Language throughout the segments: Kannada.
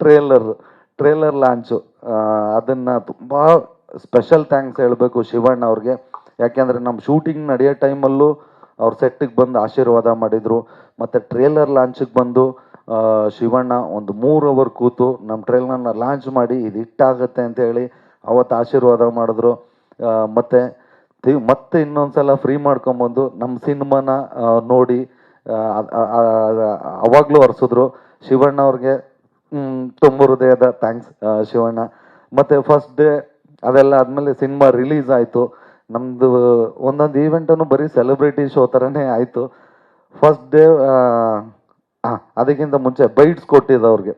ಟ್ರೇಲರ್ ಟ್ರೇಲರ್ ಲಾಂಚು ಅದನ್ನು ತುಂಬ ಸ್ಪೆಷಲ್ ಥ್ಯಾಂಕ್ಸ್ ಹೇಳಬೇಕು ಶಿವಣ್ಣ ಅವ್ರಿಗೆ. ಯಾಕೆಂದರೆ ನಮ್ಮ ಶೂಟಿಂಗ್ ನಡೆಯೋ ಟೈಮಲ್ಲೂ ಅವ್ರ ಸೆಟ್ಟಿಗೆ ಬಂದು ಆಶೀರ್ವಾದ ಮಾಡಿದರು. ಮತ್ತು ಟ್ರೇಲರ್ ಲಾಂಚಿಗೆ ಬಂದು ಶಿವಣ್ಣ ಒಂದು ಮೂರು ಅವರ್ ಕೂತು ನಮ್ಮ ಟ್ರೇಲರ್ನ ಲಾಂಚ್ ಮಾಡಿ ಇದು ಹಿಟ್ಟಾಗತ್ತೆ ಅಂತ ಹೇಳಿ ಅವತ್ತು ಆಶೀರ್ವಾದ ಮಾಡಿದ್ರು. ಮತ್ತು ಮತ್ತೆ ಮತ್ತೆ ಇನ್ನೊಂದ್ಸಲ ಫ್ರೀ ಮಾಡ್ಕೊಂಬಂದು ನಮ್ಮ ಸಿನಿಮಾನ ನೋಡಿ ಅವಾಗಲೂ ಒರೆಸಿದ್ರು ಶಿವಣ್ಣ ಅವ್ರಿಗೆ ತುಂಬ ಹೃದಯದ ಥ್ಯಾಂಕ್ಸ್ ಶಿವಣ್ಣ. ಮತ್ತೆ ಫಸ್ಟ್ ಡೇ ಅದೆಲ್ಲ ಆದಮೇಲೆ ಸಿನಿಮಾ ರಿಲೀಸ್ ಆಯಿತು. ನಮ್ಮದು ಒಂದೊಂದು ಈವೆಂಟನ್ನು ಬರೀ ಸೆಲೆಬ್ರಿಟಿ ಶೋ ಥರನೇ ಆಯಿತು. ಫಸ್ಟ್ ಡೇ ಅದಕ್ಕಿಂತ ಮುಂಚೆ ಬೈಟ್ಸ್ ಕೊಟ್ಟಿದ್ದು ಅವ್ರಿಗೆ.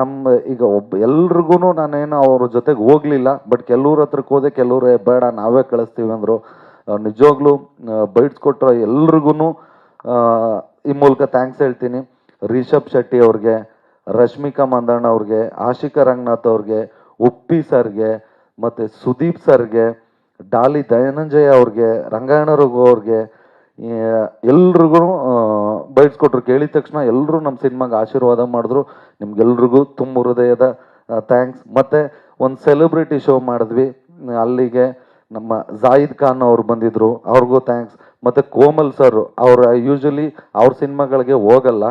ನಮ್ಮ ಈಗ ಒಬ್ಬ ಎಲ್ರಿಗೂ ನಾನೇನು ಅವ್ರ ಜೊತೆಗೆ ಹೋಗ್ಲಿಲ್ಲ ಬಟ್ ಕೆಲವ್ರ ಹತ್ರಕ್ಕೆ ಹೋದೆ, ಕೆಲವ್ರು ಬೇಡ, ನಾವೇ ಕಳಿಸ್ತೀವಿ ಅಂದರು. ನಿಜವಾಗ್ಲೂ ಬೈಟ್ಸ್ ಕೊಟ್ಟರು ಎಲ್ರಿಗೂ ಈ ಮೂಲಕ ಥ್ಯಾಂಕ್ಸ್ ಹೇಳ್ತೀನಿ. ರಿಷಬ್ ಶೆಟ್ಟಿ ಅವ್ರಿಗೆ ರಶ್ಮಿಕಾ ಮಂದಣ್ಣ ಅವ್ರಿಗೆ, ಆಶಿಕಾ ರಂಗನಾಥ್ ಅವ್ರಿಗೆ, ಉಪ್ಪಿ ಸರ್ಗೆ, ಮತ್ತು ಸುದೀಪ್ ಸರ್ಗೆ, ಡಾಲಿ ದಯಾನಂಜಯ ಅವ್ರಿಗೆ, ರಂಗಾಯಣ ರಘು ಅವ್ರಿಗೆ ಎಲ್ರಿಗೂ ಬೈಟ್ಸ್ ಕೊಟ್ರು ಕೇಳಿದ ತಕ್ಷಣ ಎಲ್ಲರೂ ನಮ್ಮ ಸಿನಿಮಾಗೆ ಆಶೀರ್ವಾದ ಮಾಡಿದ್ರು. ನಿಮ್ಗೆಲ್ರಿಗೂ ತುಂಬ ಹೃದಯದ ಥ್ಯಾಂಕ್ಸ್ ಮತ್ತು ಒಂದು ಸೆಲೆಬ್ರಿಟಿ ಶೋ ಮಾಡಿದ್ವಿ. ಅಲ್ಲಿಗೆ ನಮ್ಮ ಜಾಯಿದ್ ಖಾನ್ ಅವ್ರು ಬಂದಿದ್ರು. ಅವ್ರಿಗೂ ಥ್ಯಾಂಕ್ಸ್ ಮತ್ತು ಕೋಮಲ್ ಸರ್, ಅವ್ರ ಯೂಶಲಿ ಅವ್ರ ಸಿನಿಮಾಗಳಿಗೆ ಹೋಗಲ್ಲ.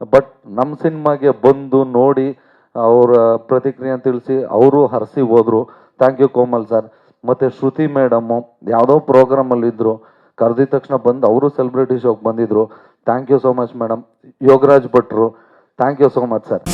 ಬಟ್ ನಮ್ಮ ಸಿನಿಮಾಗೆ ಬಂದು ನೋಡಿ ಅವರ ಪ್ರತಿಕ್ರಿಯೆ ತಿಳಿಸಿ ಅವರು ಹರಿಸಿ ಹೋದರು. ಥ್ಯಾಂಕ್ ಯು ಕೋಮಲ್ ಸರ್ ಮತ್ತು ಶ್ರುತಿ ಮೇಡಮ್ಮು ಯಾವುದೋ ಪ್ರೋಗ್ರಾಮಲ್ಲಿದ್ದರು ಕರೆದಿದ ತಕ್ಷಣ ಬಂದು ಅವರು ಸೆಲೆಬ್ರಿಟಿ ಶೋಗೆ ಬಂದಿದ್ರು. Thank you so much madam Yogaraj ಭಟ್ರು. Thank you so much sir